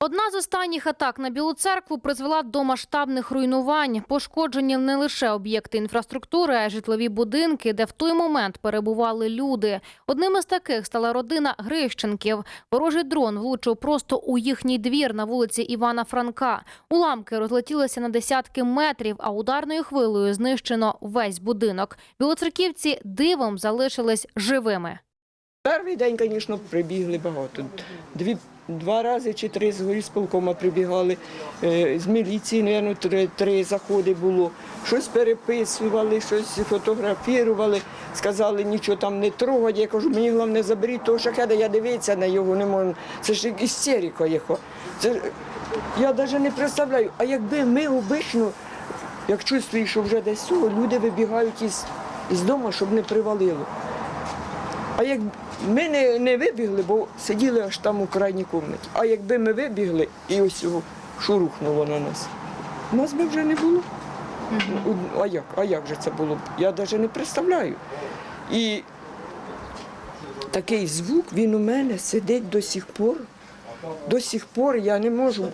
Одна з останніх атак на Білу церкву призвела до масштабних руйнувань. Пошкоджені не лише об'єкти інфраструктури, а й житлові будинки, де в той момент перебували люди. Одним із таких стала родина Грищенків. Ворожий дрон влучив просто у їхній двір на вулиці Івана Франка. Уламки розлетілися на десятки метрів, а ударною хвилею знищено весь будинок. Білоцерківці дивом залишились живими. Перший день, звісно, прибігли багато. Дві, два рази чи три з горісполкома прибігали, е, з міліції, мабуть, три, три заходи було. Щось переписували, щось фотографували, сказали, нічого там не трогать. Я кажу, мені головне заберіть того шахеда, я дивитися на його не можу. Це ж істерика його. Це, я навіть не представляю, а якби ми обично, як чувствую, що вже десь цього, люди вибігають із, із дому, щоб не привалило. А як ми не, не вибігли, бо сиділи аж там у крайній кімнаті. А якби ми вибігли і ось цього шурухнуло на нас, нас би вже не було. Ну, А як? А як же це було б? Я навіть не представляю. І такий звук, він у мене сидить до сих пор. До сих пор я не можу.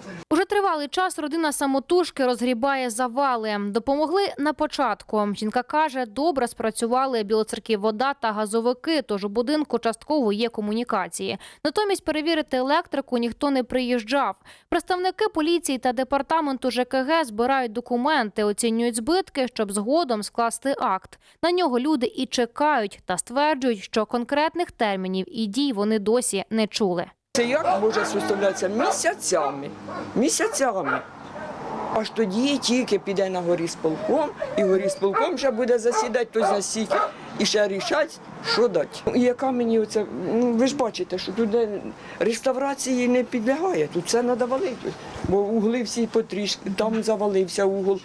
Уже тривалий час родина самотужки розгрібає завали. Допомогли на початку. Жінка каже, добре спрацювали білоцерків вода та газовики, тож у будинку частково є комунікації. Натомість перевірити електрику ніхто не приїжджав. Представники поліції та департаменту ЖКГ збирають документи, оцінюють збитки, щоб згодом скласти акт. На нього люди і чекають та стверджують, що конкретних термінів і дій вони досі не чули. Це як може составлятися місяцями, місяцями. Аж тоді тільки піде на горісполком, і горісполком ще буде засідати, то засіки, і ще рішать, що дати. І яка мені оце, ну ви ж бачите, що тут реставрації не підлягає, тут все треба валити, бо угли всі потрішки, там завалився угол.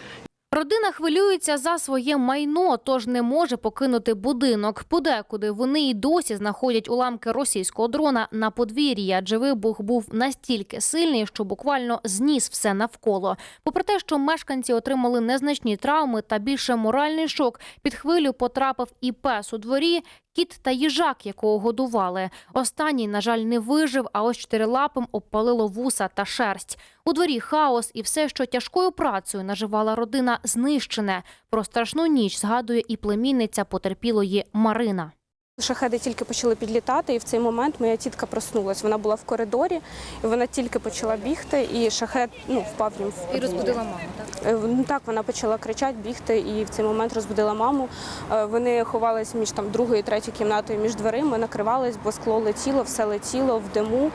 Родина хвилюється за своє майно, тож не може покинути будинок. Подекуди вони й досі знаходять уламки російського дрона на подвір'ї, адже вибух був настільки сильний, що буквально зніс все навколо. Попри те, що мешканці отримали незначні травми та більше моральний шок, під хвилю потрапив і пес у дворі. Кіт та їжак, якого годували. Останній, на жаль, не вижив, а ось чотирилапим обпалило вуса та шерсть. У дворі хаос і все, що тяжкою працею наживала родина, знищене. Про страшну ніч згадує і племінниця потерпілої Марина. Шахеди тільки почали підлітати, і в цей момент моя тітка проснулась. Вона була в коридорі, і вона тільки почала бігти, і шахет ну, впав їм в падіння. маму. Так Е, Ну так, вона почала кричати, бігти, і в цей момент розбудила маму. Е, Вони ховалися між там другою і третьою кімнатою, між дверима, накривались, бо скло летіло, все летіло в диму,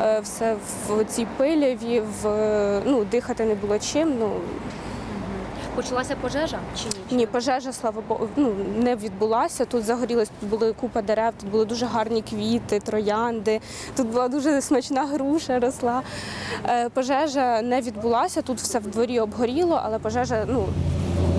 е, все в цій пиляві, в ну дихати не було чим. Ну почалася пожежа чи ні? ні, пожежа, слава Богу, ну не відбулася. Тут загорілось, тут були купа дерев, тут були дуже гарні квіти, троянди. Тут була дуже смачна груша росла. Е, Пожежа не відбулася. Тут все в дворі обгоріло, але пожежа, ну.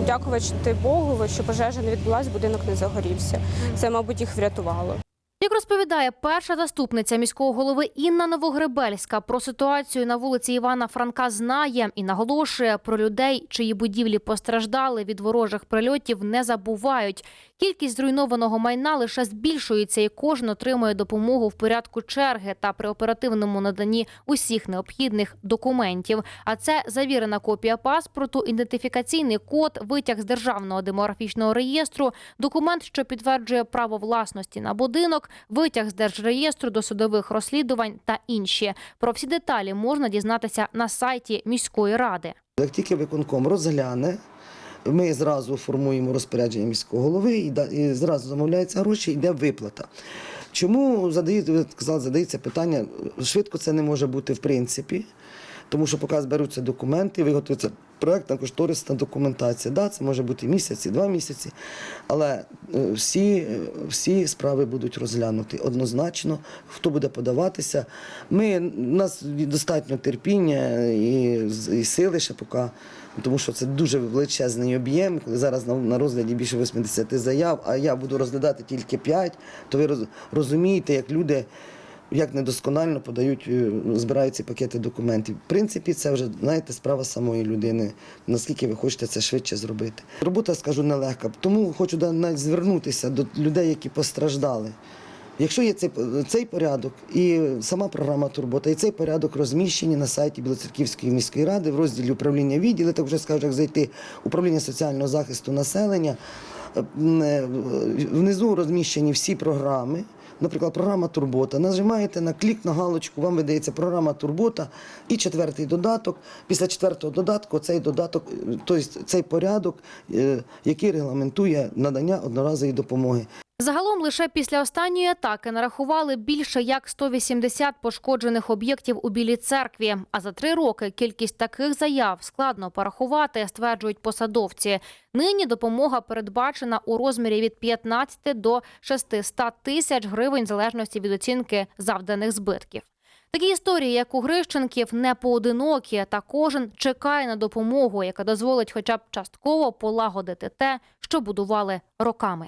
Дякувати Богу, що пожежа не відбулася, будинок не загорівся. Це, мабуть, їх врятувало. Як розповідає перша заступниця міського голови Інна Новогребельська, про ситуацію на вулиці Івана Франка знає і наголошує про людей, чиї будівлі постраждали від ворожих прильотів, не забувають. Кількість зруйнованого майна лише збільшується, і кожен отримує допомогу в порядку черги та при оперативному наданні усіх необхідних документів. А це завірена копія паспорту, ідентифікаційний код, витяг з державного демографічного реєстру, документ, що підтверджує право власності на будинок, витяг з держреєстру до судових розслідувань та інші. Про всі деталі можна дізнатися на сайті міської ради. Як тільки виконком розгляне, ми зразу формуємо розпорядження міського голови і, і зразу замовляються гроші, йде виплата. Чому задається питання? Швидко це не може бути в принципі, тому що поки зберуться документи, виготується проєктна кошторисна документація. Да, це може бути місяці, два місяці, але е, всі, е, всі справи будуть розглянуті однозначно, хто буде подаватися. Ми, у нас достатньо терпіння і, і сили ще поки. Тому що це дуже величезний об'єм, коли зараз на, розгляді більше 80 заяв, а я буду розглядати тільки 5, то ви роз- розумієте, як люди як недосконально подають, е, збирають ці пакети документів. В принципі, це вже знаєте, справа самої людини, наскільки ви хочете це швидше зробити. Робота, скажу, нелегка. Тому хочу навіть звернутися до людей, які постраждали. Якщо є цей, цей порядок і сама програма Турбота, і цей порядок розміщені на сайті Білоцерківської міської ради в розділі управління відділи, так вже скажу, як зайти управління соціального захисту населення. Е, е, Внизу розміщені всі програми. Наприклад, програма Турбота. Нажимаєте на клік на галочку, вам видається програма Турбота і четвертий додаток. Після четвертого додатку цей додаток, е, тобто цей порядок, е, який регламентує надання одноразової допомоги. Загалом лише після останньої атаки нарахували більше як 180 пошкоджених об'єктів у Білій церкві. А за три роки кількість таких заяв складно порахувати, стверджують посадовці. Нині допомога передбачена у розмірі від 15 до 600 тисяч гривень, в залежності від оцінки завданих збитків. Такі історії, як у Грищенків, не поодинокі, та кожен чекає на допомогу, яка дозволить хоча б частково полагодити те, що будували роками.